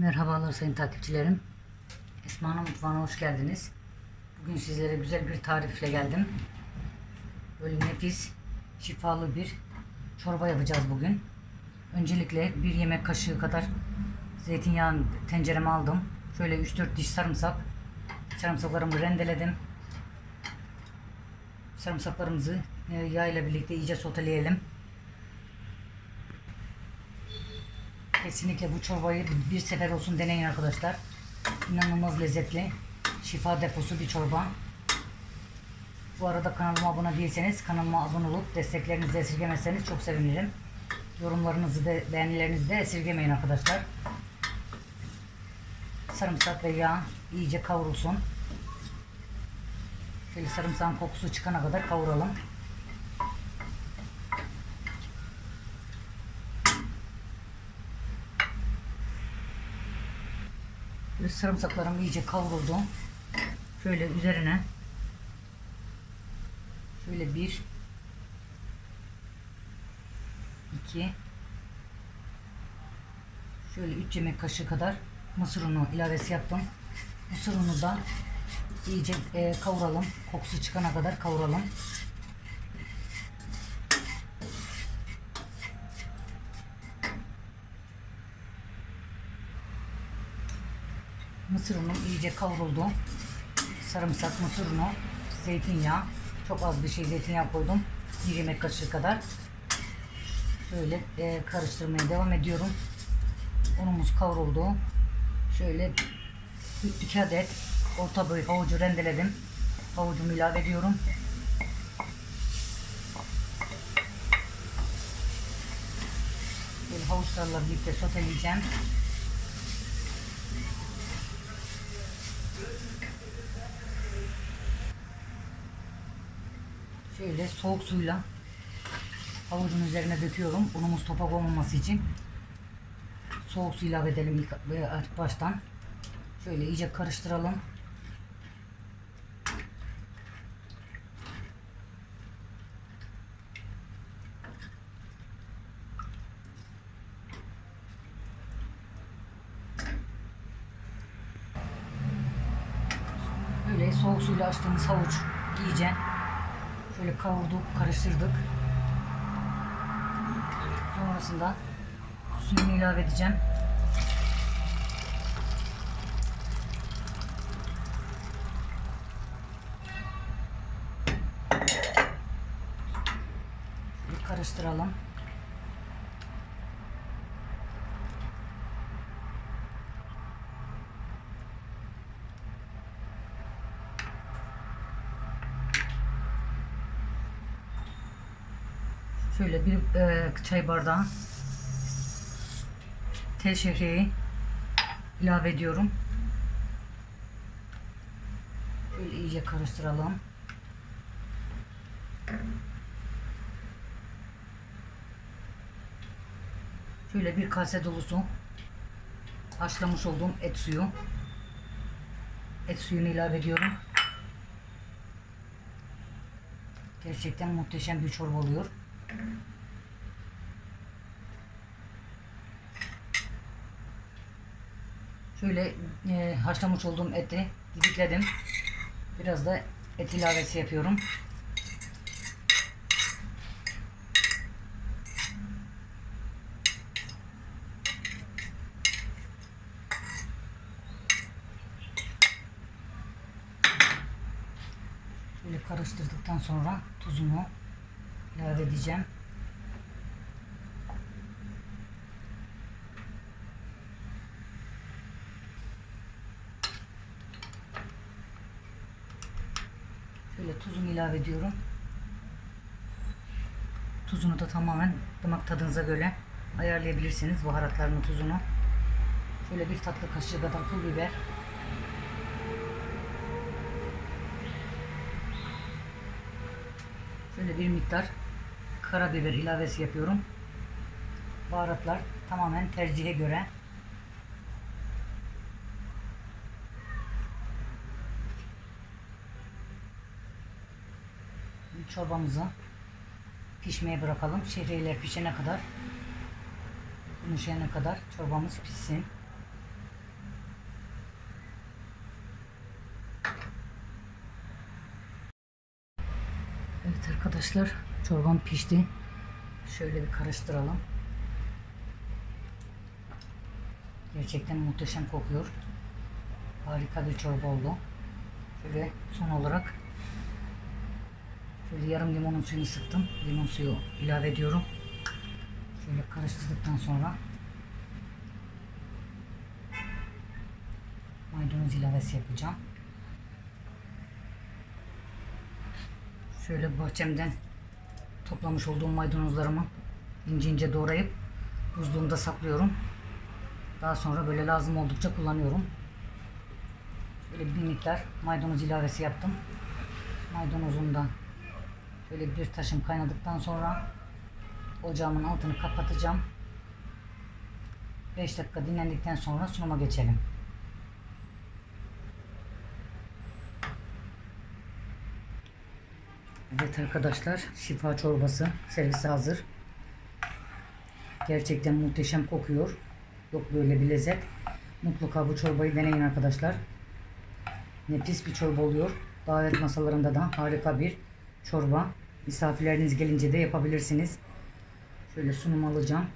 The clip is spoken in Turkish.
Merhabalar sayın takipçilerim. Esma'nın mutfağına hoş geldiniz. Bugün sizlere güzel bir tarifle geldim. Böyle nefis, şifalı bir çorba yapacağız bugün. Öncelikle bir yemek kaşığı kadar zeytinyağı tencereme aldım. Şöyle 3-4 diş sarımsak. Sarımsaklarımı rendeledim. Sarımsaklarımızı e, yağ ile birlikte iyice soteleyelim. Kesinlikle bu çorbayı bir sefer olsun deneyin arkadaşlar. İnanılmaz lezzetli. Şifa deposu bir çorba. Bu arada kanalıma abone değilseniz kanalıma abone olup desteklerinizi esirgemezseniz çok sevinirim. Yorumlarınızı da beğenilerinizi de esirgemeyin arkadaşlar. Sarımsak ve yağ iyice kavrulsun. Şöyle sarımsağın kokusu çıkana kadar kavuralım. Sarımsaklarım iyice kavruldu. Şöyle üzerine şöyle bir iki şöyle üç yemek kaşığı kadar mısır unu ilavesi yaptım. Mısır unu da iyice e, kavuralım. Kokusu çıkana kadar kavuralım. Mısır unu iyice kavruldu. Sarımsak, mısır unu, zeytinyağı. Çok az bir şey zeytinyağı koydum. Bir yemek kaşığı kadar. Şöyle e, karıştırmaya devam ediyorum. Unumuz kavruldu. Şöyle bir- iki adet orta boy havucu rendeledim. Havucumu ilave ediyorum. Böyle havuçlarla birlikte soteleyeceğim. Şöyle soğuk suyla havucun üzerine döküyorum. Unumuz topak olmaması için. Soğuk su ilave edelim ilk e, baştan. Şöyle iyice karıştıralım. Böyle soğuk suyla açtığımız havuç iyice şöyle kavurduk, karıştırdık. Sonrasında suyunu ilave edeceğim. Şöyle karıştıralım. Şöyle bir e, çay bardağı tel şehriyeyi ilave ediyorum. Şöyle iyice karıştıralım. Şöyle bir kase dolusu haşlamış olduğum et suyu. Et suyunu ilave ediyorum. Gerçekten muhteşem bir çorba oluyor. Şöyle e, haşlamış olduğum eti didikledim. Biraz da et ilavesi yapıyorum. Şöyle karıştırdıktan sonra tuzunu ilave edeceğim. Şöyle tuzunu ilave ediyorum. Tuzunu da tamamen damak tadınıza göre ayarlayabilirsiniz baharatlarını, tuzunu. Şöyle bir tatlı kaşığı kadar pul biber. Şöyle bir miktar karabiber ilavesi yapıyorum. Baharatlar tamamen tercihe göre. Çorbamızı pişmeye bırakalım. Şehriyeler pişene kadar, yumuşayana kadar çorbamız pişsin. Evet arkadaşlar çorbam pişti. Şöyle bir karıştıralım. Gerçekten muhteşem kokuyor. Harika bir çorba oldu. Şöyle son olarak şöyle yarım limonun suyunu sıktım. Limon suyu ilave ediyorum. Şöyle karıştırdıktan sonra maydanoz ilavesi yapacağım. Şöyle bahçemden toplamış olduğum maydanozlarımı ince ince doğrayıp buzluğumda saklıyorum. Daha sonra böyle lazım oldukça kullanıyorum. Şöyle bir miktar maydanoz ilavesi yaptım. Maydanozunu da şöyle bir taşım kaynadıktan sonra ocağımın altını kapatacağım. 5 dakika dinlendikten sonra sunuma geçelim. Evet arkadaşlar şifa çorbası servise hazır. Gerçekten muhteşem kokuyor. Yok böyle bir lezzet. Mutlaka bu çorbayı deneyin arkadaşlar. Nefis bir çorba oluyor. Davet masalarında da harika bir çorba. Misafirleriniz gelince de yapabilirsiniz. Şöyle sunum alacağım.